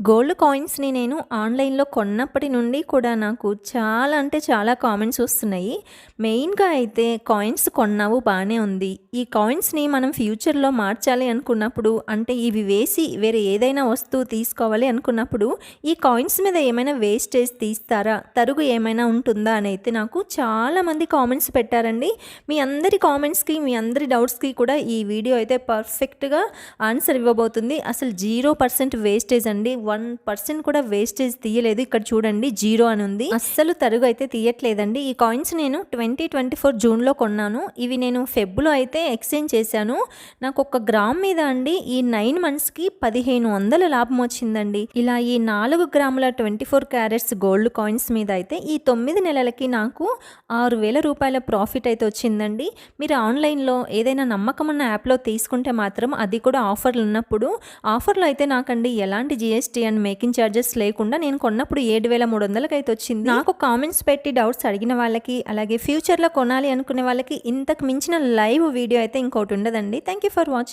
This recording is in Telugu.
గోల్డ్ కాయిన్స్ని నేను ఆన్లైన్లో కొన్నప్పటి నుండి కూడా నాకు చాలా అంటే చాలా కామెంట్స్ వస్తున్నాయి. మెయిన్గా అయితే కాయిన్స్ కొన్నావు బాగానే ఉంది. ఈ కాయిన్స్ని మనం ఫ్యూచర్లో మార్చాలి అనుకున్నప్పుడు అంటే ఇవి వేసి వేరే ఏదైనా వస్తువు తీసుకోవాలి అనుకున్నప్పుడు ఈ కాయిన్స్ మీద ఏమైనా వేస్టేజ్ తీస్తారా? తరుగు ఏమైనా ఉంటుందా? అని అయితే నాకు చాలామంది కామెంట్స్ పెట్టారండి. మీ అందరి కామెంట్స్కి మీ అందరి డౌట్స్కి కూడా ఈ వీడియో అయితే పర్ఫెక్ట్గా ఆన్సర్ ఇవ్వబోతుంది. అసలు జీరో పర్సెంట్ వేస్టేజ్ అండి. వన్ పర్సెంట్ కూడా వేస్టేజ్ తీయలేదు. ఇక్కడ చూడండి జీరో అని ఉంది. అస్సలు తరుగు అయితే తీయట్లేదండి. ఈ కాయిన్స్ నేను ట్వంటీ ట్వంటీ ఫోర్ జూన్లో కొన్నాను. ఇవి నేను ఫెబ్లో అయితే ఎక్స్చేంజ్ చేశాను. నాకు ఒక గ్రామ్ మీద అండి ఈ నైన్ మంత్స్కి పదిహేను వందల లాభం వచ్చిందండి. ఇలా ఈ నాలుగు గ్రాముల twenty four carats gold coins మీద అయితే ఈ తొమ్మిది నెలలకి నాకు ఆరు వేల రూపాయల ప్రాఫిట్ అయితే వచ్చిందండి. మీరు ఆన్లైన్లో ఏదైనా నమ్మకం ఉన్న యాప్లో తీసుకుంటే మాత్రం అది కూడా ఆఫర్లు ఉన్నప్పుడు ఆఫర్లో అయితే నాకండి ఎలాంటి జిఎస్టీ అండ్ మేకింగ్ ఛార్జెస్ లేకుండా నేను కొన్నప్పుడు ఏడు వేల మూడు వందలకి అయితే వచ్చింది నాకు కామెంట్స్ పెట్టి డౌట్స్ అడిగిన వాళ్ళకి అలాగే ఫ్యూచర్లో కొనాలి అనుకునే వాళ్ళకి ఇంతకు మించిన లైవ్ వీడియో అయితే ఇంకోటి ఉండదండి. Thank you for watching